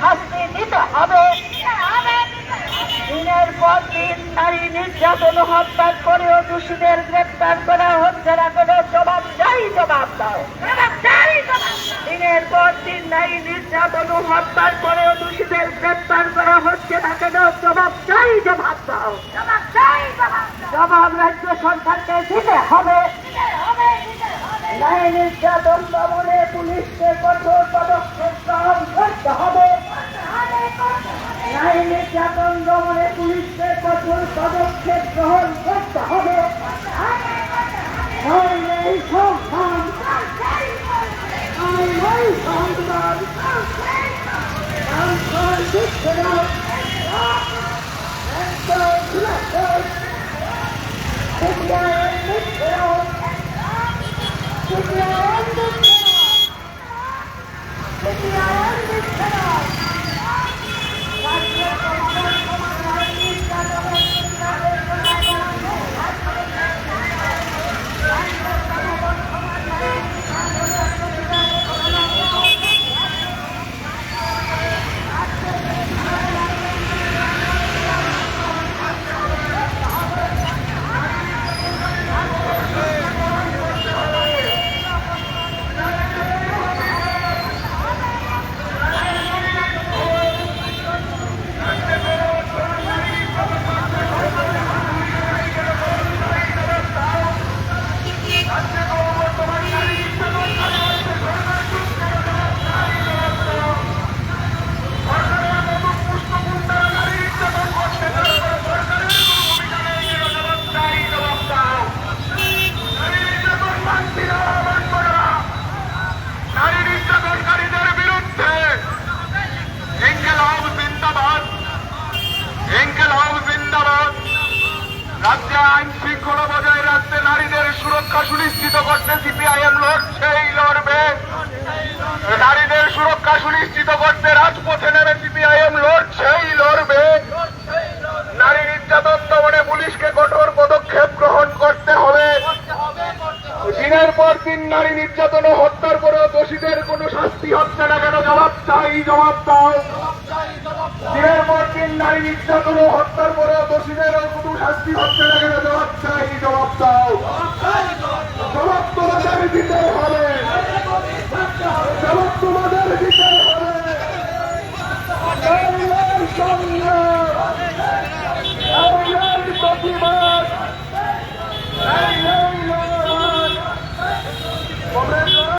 শাস্তি দিতে হবে। দিনের পর দিন নারী নির্যাতন হত্যা করেও দোষীদের গ্রেপ্তার করা হচ্ছে না। কোনো জবাব চাই জবাব দাও। দিনের পর দিন নারী নির্যাতন হত্যা করেও দোষীদের গ্রেপ্তার করা হচ্ছে না। কেন জবাব চাই জবাব দাও। জবাব রাজ্য সরকারকে দিতে হবে। নারী নির্যাতন দমনে পুলিশকে কঠোর Hey, লড়ছেই লড়বে। নারীদের সুরক্ষা সুনিশ্চিত করতে রাজপথে নেমে সিপিআইএম লড়ছেই লড়বে। নারী নির্যাতন দমনে পুলিশকে কঠোর পদক্ষেপ গ্রহণ করতে হবে। দিনের পর দিন নারী নির্যাতন হত্যার পরেও দোষীদের কোনো শাস্তি হচ্ছে না কেন? জবাব চাই, জবাব দাও। দিনের পর দিন নারী নির্যাতন হত্যার পরেও দোষীদের কোনো শাস্তি হচ্ছে না কেন? জবাব চাই, জবাব দাও। দিতে হবে। জবাব তোমাদের দিতে হবে। সঙ্গে প্রতিবাদ